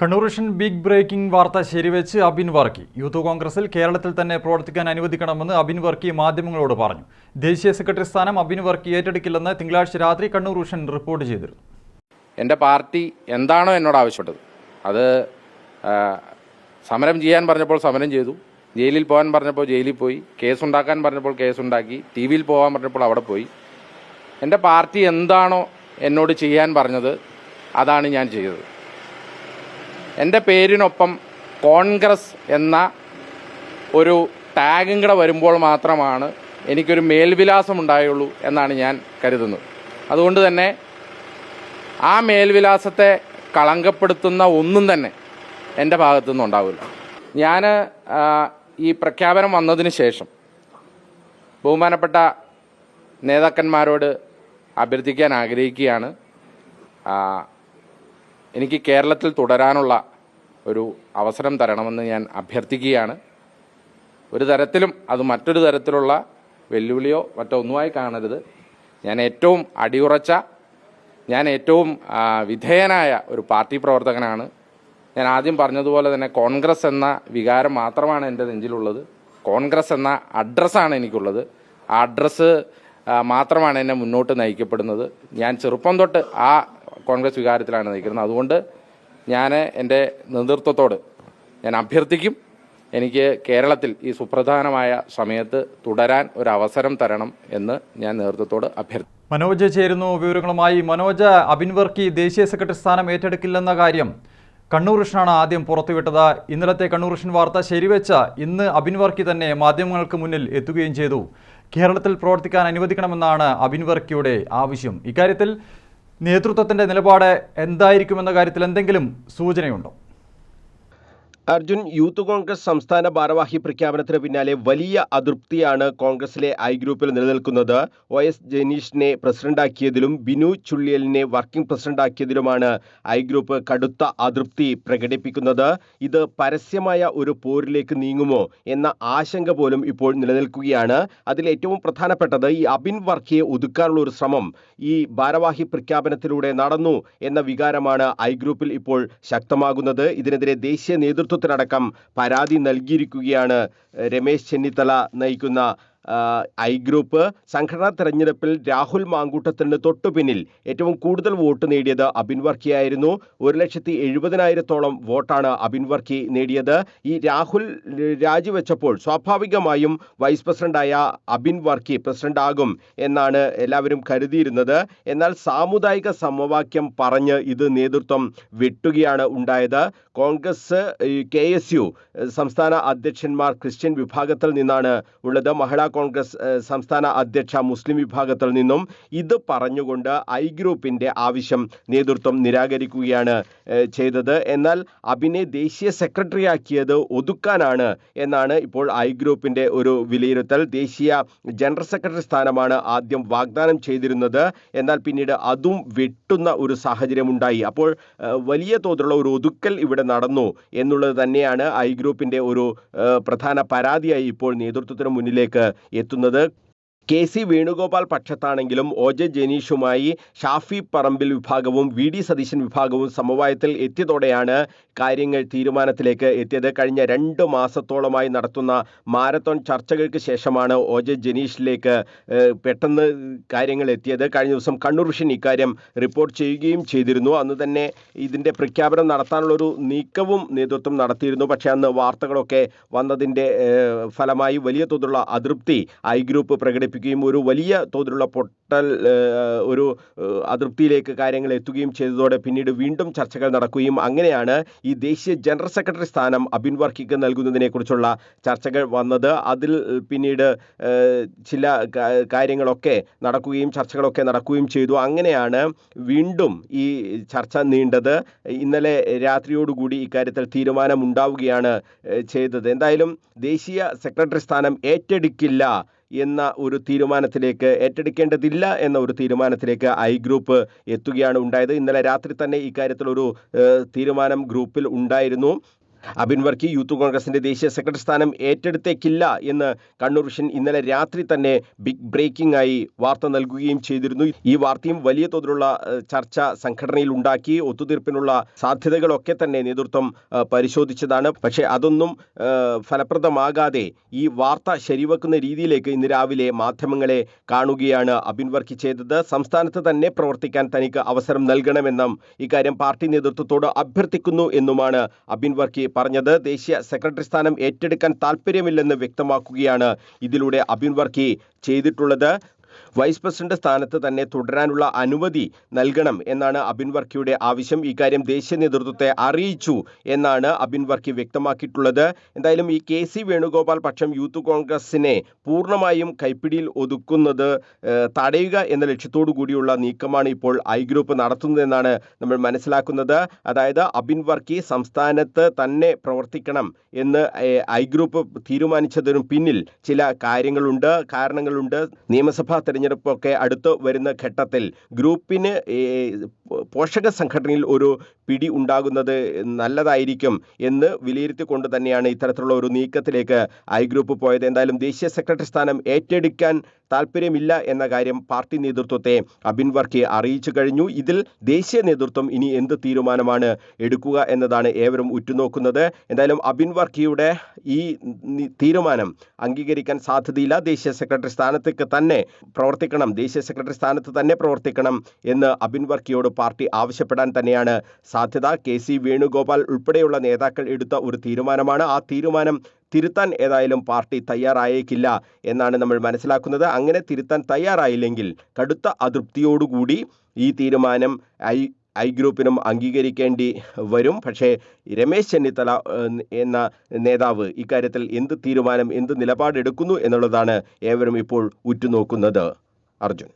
Kannur vision big breaking വാർത്ത ശരിവെച്ച് Abin Varkey. Youth കോൺഗ്രസിൽ കേരളത്തിൽ തന്നെ പ്രവർത്തിക്കാൻ അനുവദിക്കണമെന്ന് അബിൻ വർക്കി മാധ്യമങ്ങളോട് പറഞ്ഞു. ദേശീയ സെക്രട്ടറി സ്ഥാനം അബിൻ വർക്കി ഏറ്റെടുക്കില്ലെന്ന് തിങ്കളാഴ്ച രാത്രി കണ്ണൂർ വിഷൻ റിപ്പോർട്ട് ചെയ്തിരുന്നു. എന്റെ പാർട്ടി എന്താണോ എന്നോട് ആവശ്യപ്പെട്ടത്. അത് സമരം ചെയ്യാൻ പറഞ്ഞപ്പോൾ സമരം ചെയ്തു. ജയിലിൽ പോകാൻ പറഞ്ഞപ്പോൾ ജയിലിൽ പോയി. കേസുണ്ടാക്കാൻ പറഞ്ഞപ്പോൾ കേസുണ്ടാക്കി ടി വിയിൽ പോകാൻ പറഞ്ഞപ്പോൾ അവിടെ പോയി. എന്റെ പാർട്ടി എന്താണോ എന്നോട് ചെയ്യാൻ പറഞ്ഞത് അതാണ് ഞാൻ ചെയ്തത്. എന്റെ പേരിനൊപ്പം കോൺഗ്രസ് എന്ന ഒരു ടാഗും കൂടെ വരുമ്പോൾ മാത്രമാണ് എനിക്കൊരു മേൽവിലാസം ഉണ്ടായുള്ളൂ എന്നാണ് ഞാൻ കരുതുന്നത്. അതുകൊണ്ട് തന്നെ ആ മേൽവിലാസത്തെ കളങ്കപ്പെടുത്തുന്ന ഒന്നും തന്നെ എന്റെ ഭാഗത്തു നിന്നും ഉണ്ടാവില്ല ഞാൻ ഈ പ്രഖ്യാപനം വന്നതിന് ശേഷം ബഹുമാനപ്പെട്ട നേതാക്കന്മാരോട് അഭ്യർത്ഥിക്കാൻ ആഗ്രഹിക്കുകയാണ്. എനിക്ക് കേരളത്തിൽ തുടരാനുള്ള ഒരു അവസരം തരണമെന്ന് ഞാൻ അഭ്യർത്ഥിക്കുകയാണ്. ഒരു തരത്തിലും അത് മറ്റൊരു തരത്തിലുള്ള വെല്ലുവിളിയോ മറ്റോ ഒന്നുമായി കാണരുത്. ഞാൻ ഏറ്റവും അടിയുറച്ച ഞാൻ ഏറ്റവും വിധേയനായ ഒരു പാർട്ടി പ്രവർത്തകനാണ്. ഞാൻ ആദ്യം പറഞ്ഞതുപോലെ തന്നെ കോൺഗ്രസ് എന്ന വികാരം മാത്രമാണ് എന്റെ നെഞ്ചിലുള്ളത്. കോൺഗ്രസ് എന്ന അഡ്രസ്സാണ് എനിക്കുള്ളത്. ആ അഡ്രസ്സ് മാത്രമാണ് എന്നെ മുന്നോട്ട് നയിക്കപ്പെടുന്നത്. ഞാൻ ചെറുപ്പം തൊട്ട് ആ കോൺഗ്രസ് വികാരത്തിലാണ് നയിക്കുന്നത് അതുകൊണ്ട് ഞാൻ എന്റെ നേതൃത്വത്തോട് ഞാൻ അഭ്യർത്ഥിക്കും എനിക്ക് കേരളത്തിൽ ഈ സുപ്രധാനമായ സമയത്ത് തുടരാൻ ഒരു അവസരം തരണം എന്ന് ഞാൻ നേതൃത്വത്തോട് അഭ്യർത്ഥിക്കും മനോജ് ചേരുന്നു വിവരങ്ങളുമായി. മനോജ് അബിൻ വർക്കി ദേശീയ സെക്രട്ടറി സ്ഥാനം ഏറ്റെടുക്കില്ലെന്ന കാര്യം. കണ്ണൂർ കൃഷ്ണനാണ് ആദ്യം പുറത്തുവിട്ടത്. ഇന്നലത്തെ കണ്ണൂർ കൃഷ്ണൻ വാർത്ത ശരിവെച്ച ഇന്ന് അബിൻ വർക്കി തന്നെ മാധ്യമങ്ങൾക്ക് മുന്നിൽ എത്തുകയും ചെയ്തു. കേരളത്തിൽ പ്രവർത്തിക്കാൻ അനുവദിക്കണമെന്നാണ് അബിൻ വർക്കിയുടെ ആവശ്യം. ഇക്കാര്യത്തിൽ നേതൃത്വത്തിന്റെ നിലപാട് എന്തായിരിക്കുമെന്ന കാര്യത്തിൽ എന്തെങ്കിലും സൂചനയുണ്ടോ? അർജുൻ യൂത്ത് കോൺഗ്രസ് സംസ്ഥാന ഭാരവാഹി പ്രഖ്യാപനത്തിന് പിന്നാലെ വലിയ അതൃപ്തിയാണ് കോൺഗ്രസിലെ ഐ ഗ്രൂപ്പിൽ നിലനിൽക്കുന്നത്. ഒ എസ് ജനീഷിനെ പ്രസിഡന്റാക്കിയതിലും ബിനു ചുള്ളിയലിനെ വർക്കിംഗ് പ്രസിഡന്റാക്കിയതിലുമാണ് ഐ ഗ്രൂപ്പ് കടുത്ത അതൃപ്തി പ്രകടിപ്പിക്കുന്നത്. ഇത് പരസ്യമായ ഒരു പോരിലേക്ക് നീങ്ങുമോ എന്ന ആശങ്ക പോലും ഇപ്പോൾ നിലനിൽക്കുകയാണ്. അതിൽ ഏറ്റവും പ്രധാനപ്പെട്ടത് ഈ അബിൻ വർക്കിയെ ഒതുക്കാനുള്ള ഒരു ശ്രമം ഈ ഭാരവാഹി പ്രഖ്യാപനത്തിലൂടെ നടന്നു എന്ന വികാരമാണ് ഐ ഗ്രൂപ്പിൽ ഇപ്പോൾ ശക്തമാകുന്നത്. ഇതിനെതിരെ ദേശീയ നേതൃത്വത്തിനടക്കം പരാതി നൽകിയിരിക്കുകയാണ് രമേശ് ചെന്നിത്തല നയിക്കുന്ന ഐ ഗ്രൂപ്പ് സംഘടനാ തെരഞ്ഞെടുപ്പിൽ രാഹുൽ മാങ്കൂട്ടത്തിന് തൊട്ടു പിന്നിൽ ഏറ്റവും കൂടുതൽ വോട്ട് നേടിയത് അബിൻ വർക്കിയായിരുന്നു ഒരു ലക്ഷത്തി എഴുപതിനായിരത്തോളം വോട്ടാണ് അബിൻ വർക്കി നേടിയത്. ഈ രാഹുൽ രാജിവെച്ചപ്പോൾ സ്വാഭാവികമായും വൈസ് പ്രസിഡന്റായ അബിൻ വർക്കി പ്രസിഡന്റ് ആകും എന്നാണ് എല്ലാവരും കരുതിയിരുന്നത്. എന്നാൽ സാമുദായിക സമവാക്യം പറഞ്ഞ് ഇത് നേതൃത്വം വെട്ടുകയാണ് ഉണ്ടായത്. കോൺഗ്രസ് കെ എസ് യു സംസ്ഥാന അധ്യക്ഷന്മാർ ക്രിസ്ത്യൻ വിഭാഗത്തിൽ നിന്നാണ് ഉള്ളത്. മഹിളാ കോൺഗ്രസ് സംസ്ഥാന അധ്യക്ഷ മുസ്ലിം വിഭാഗത്തിൽ നിന്നും ഇത് പറഞ്ഞുകൊണ്ട് ഐ ഗ്രൂപ്പിന്റെ ആവശ്യം നേതൃത്വം നിരാകരിക്കുകയാണ് ചെയ്തത്. എന്നാൽ അബിനെ ദേശീയ സെക്രട്ടറിയാക്കിയത് ഒതുക്കാനാണ് എന്നാണ് ഇപ്പോൾ ഐ ഗ്രൂപ്പിന്റെ ഒരു വിലയിരുത്തൽ. ദേശീയ ജനറൽ സെക്രട്ടറി സ്ഥാനമാണ് ആദ്യം വാഗ്ദാനം ചെയ്തിരുന്നത്. എന്നാൽ പിന്നീട് അതും വെട്ടുന്ന ഒരു സാഹചര്യമുണ്ടായി. അപ്പോൾ വലിയ തോതിലുള്ള ഒരു ഒതുക്കൽ ഇവിടെ നടന്നു എന്നുള്ളത് തന്നെയാണ് ഐ ഗ്രൂപ്പിന്റെ ഒരു പ്രധാന പരാതിയായി ഇപ്പോൾ നേതൃത്വത്തിന് മുന്നിലേക്ക് എത്തുന്നത്. കെ സി വേണുഗോപാൽ പക്ഷത്താണെങ്കിലും ഒ ജെ ജനീഷുമായി ഷാഫി പറമ്പിൽ വിഭാഗവും വി ഡി സതീശൻ വിഭാഗവും സമവായത്തിൽ എത്തിയതോടെയാണ് കാര്യങ്ങൾ തീരുമാനത്തിലേക്ക് എത്തിയത്. കഴിഞ്ഞ രണ്ട് മാസത്തോളമായി നടത്തുന്ന മാരത്തോൺ ചർച്ചകൾക്ക് ശേഷമാണ് ഒ ജെ ജനീഷിലേക്ക് പെട്ടെന്ന് കാര്യങ്ങൾ എത്തിയത്. കഴിഞ്ഞ ദിവസം കണ്ണൂർ വിഷൻ ഇക്കാര്യം റിപ്പോർട്ട് ചെയ്യുകയും ചെയ്തിരുന്നു. അന്ന് തന്നെ ഇതിന്റെ പ്രഖ്യാപനം നടത്താനുള്ളൊരു നീക്കവും നേതൃത്വം നടത്തിയിരുന്നു. പക്ഷേ അന്ന് വാർത്തകളൊക്കെ വന്നതിന്റെ ഫലമായി വലിയ തോതിലുള്ള അതൃപ്തി ഐ ഗ്രൂപ്പ് പ്രകടിപ്പിക്കുകയും ഒരു വലിയ തോതിലുള്ള പൊട്ടൽ ഏഹ്, ഒരു അതൃപ്തിയിലേക്ക് കാര്യങ്ങൾ എത്തുകയും ചെയ്തതോടെ പിന്നീട് വീണ്ടും ചർച്ചകൾ നടക്കുകയും അങ്ങനെയാണ് ഈ ദേശീയ ജനറൽ സെക്രട്ടറി സ്ഥാനം അബിൻ വർക്കിക്ക് നൽകുന്നതിനെക്കുറിച്ചുള്ള ചർച്ചകൾ വന്നത്. അതിൽ പിന്നീട് ചില കാര്യങ്ങളൊക്കെ നടക്കുകയും ചർച്ചകളൊക്കെ നടക്കുകയും ചെയ്തു. അങ്ങനെയാണ് വീണ്ടും ഈ ചർച്ച നീണ്ടത്. ഇന്നലെ രാത്രിയോടുകൂടി ഇക്കാര്യത്തിൽ തീരുമാനമുണ്ടാവുകയാണ് ചെയ്തത്. എന്തായാലും ദേശീയ സെക്രട്ടറി സ്ഥാനം ഏറ്റെടുക്കില്ല എന്ന ഒരു തീരുമാനത്തിലേക്ക് ഏറ്റെടുക്കേണ്ടതില്ല എന്ന ഒരു തീരുമാനത്തിലേക്ക് ഐ ഗ്രൂപ്പ് എത്തുകയാണ് ഉണ്ടായത്. ഇന്നലെ രാത്രി തന്നെ ഇക്കാര്യത്തിൽ ഒരു തീരുമാനം ഗ്രൂപ്പിൽ ഉണ്ടായിരുന്നു. അബിൻ വർക്കി യൂത്ത് കോൺഗ്രസിന്റെ ദേശീയ സെക്രട്ടറി സ്ഥാനം ഏറ്റെടുത്തേക്കില്ല എന്ന് കണ്ണൂർ വിഷൻ ഇന്നലെ രാത്രി തന്നെ ബിഗ് ബ്രേക്കിംഗ് ആയി വാർത്ത നൽകുകയും ചെയ്തിരുന്നു. ഈ വാർത്തയും വലിയ തോതിലുള്ള ചർച്ച സംഘടനയിൽ ഉണ്ടാക്കി ഒത്തുതീർപ്പിനുള്ള സാധ്യതകളൊക്കെ തന്നെ നേതൃത്വം പരിശോധിച്ചതാണ്. പക്ഷേ അതൊന്നും ഫലപ്രദമാകാതെ ഈ വാർത്ത ശരിവെക്കുന്ന രീതിയിലേക്ക് ഇന്ന് രാവിലെ മാധ്യമങ്ങളെ കാണുകയാണ് അബിൻ വർക്കി ചെയ്തത്. സംസ്ഥാനത്ത് തന്നെ പ്രവർത്തിക്കാൻ തനിക്ക് അവസരം നൽകണമെന്നും ഇക്കാര്യം പാർട്ടി നേതൃത്വത്തോട് അഭ്യർത്ഥിക്കുന്നു എന്നുമാണ് അബിൻ വർക്കി പറഞ്ഞത് ദേശീയ സെക്രട്ടറി സ്ഥാനം ഏറ്റെടുക്കാൻ താല്പര്യമില്ലെന്ന് വ്യക്തമാക്കുകയാണ് ഇതിലൂടെ അബിൻ വർക്കി ചെയ്തിട്ടുള്ളത്. വൈസ് പ്രസിഡന്റ് സ്ഥാനത്ത് തന്നെ തുടരാനുള്ള അനുമതി നൽകണം എന്നാണ് അബിൻ വർക്കിയുടെ ആവശ്യം. ഇക്കാര്യം ദേശീയ നേതൃത്വത്തെ അറിയിച്ചു എന്നാണ് അബിൻ വർക്കി വ്യക്തമാക്കിയിട്ടുള്ളത്. എന്തായാലും ഈ കെ സി വേണുഗോപാൽ പക്ഷം യൂത്ത് കോൺഗ്രസിനെ പൂർണമായും കൈപ്പിടിയിൽ ഒതുക്കുന്നത് തടയുക എന്ന ലക്ഷ്യത്തോടു കൂടിയുള്ള നീക്കമാണ് ഇപ്പോൾ ഐ ഗ്രൂപ്പ് നടത്തുന്നതെന്നാണ് നമ്മൾ മനസ്സിലാക്കുന്നത്. അതായത് അബിൻ വർക്കി സംസ്ഥാനത്ത് തന്നെ പ്രവർത്തിക്കണം എന്ന് ഐ ഗ്രൂപ്പ് തീരുമാനിച്ചതിനും പിന്നിൽ ചില കാര്യങ്ങളുണ്ട് കാരണങ്ങളുണ്ട്. നിയമസഭാ തെരഞ്ഞെടുപ്പൊക്കെ അടുത്ത് വരുന്ന ഘട്ടത്തിൽ ഗ്രൂപ്പിന് പോഷക സംഘടനയിൽ ഒരു പിടി ഉണ്ടാകുന്നത് നല്ലതായിരിക്കും എന്ന് വിലയിരുത്തിക്കൊണ്ട് തന്നെയാണ് ഇത്തരത്തിലുള്ള ഒരു നീക്കത്തിലേക്ക് ഐ ഗ്രൂപ്പ് പോയത്. എന്തായാലും ദേശീയ സെക്രട്ടറി സ്ഥാനം ഏറ്റെടുക്കാൻ താല്പര്യമില്ല എന്ന കാര്യം പാർട്ടി നേതൃത്വത്തെ അബിൻ വർക്കി അറിയിച്ചു കഴിഞ്ഞു. ഇതിൽ ദേശീയ നേതൃത്വം ഇനി എന്ത് തീരുമാനമാണ് എടുക്കുക എന്നതാണ് ഏവരും ഉറ്റുനോക്കുന്നത്. എന്തായാലും അബിൻ വർക്കിയുടെ ഈ തീരുമാനം അംഗീകരിക്കാൻ സാധ്യതയില്ല. ദേശീയ സെക്രട്ടറി സ്ഥാനത്തേക്ക് തന്നെ പ്രവർത്തിക്കണം. ദേശീയ സെക്രട്ടറി സ്ഥാനത്ത് തന്നെ പ്രവർത്തിക്കണം എന്ന് അബിൻ വർക്കിയോട് പാർട്ടി ആവശ്യപ്പെടാൻ തന്നെയാണ് സാധ്യത. കെ സി വേണുഗോപാൽ ഉൾപ്പെടെയുള്ള നേതാക്കൾ എടുത്ത ഒരു തീരുമാനമാണ്. ആ തീരുമാനം തിരുത്താൻ ഏതായാലും പാർട്ടി തയ്യാറായേക്കില്ല എന്നാണ് നമ്മൾ മനസ്സിലാക്കുന്നത്. അങ്ങനെ തിരുത്താൻ തയ്യാറായില്ലെങ്കിൽ കടുത്ത അതൃപ്തിയോടുകൂടി ഈ തീരുമാനം ഐ ഐ ഗ്രൂപ്പിനും അംഗീകരിക്കേണ്ടി വരും. പക്ഷേ രമേശ് ചെന്നിത്തല എന്ന നേതാവ് ഇക്കാര്യത്തിൽ എന്ത് തീരുമാനം എന്ത് നിലപാടെടുക്കുന്നു എന്നുള്ളതാണ് ഏവരും ഇപ്പോൾ ഉറ്റുനോക്കുന്നത്. അർജുൻ.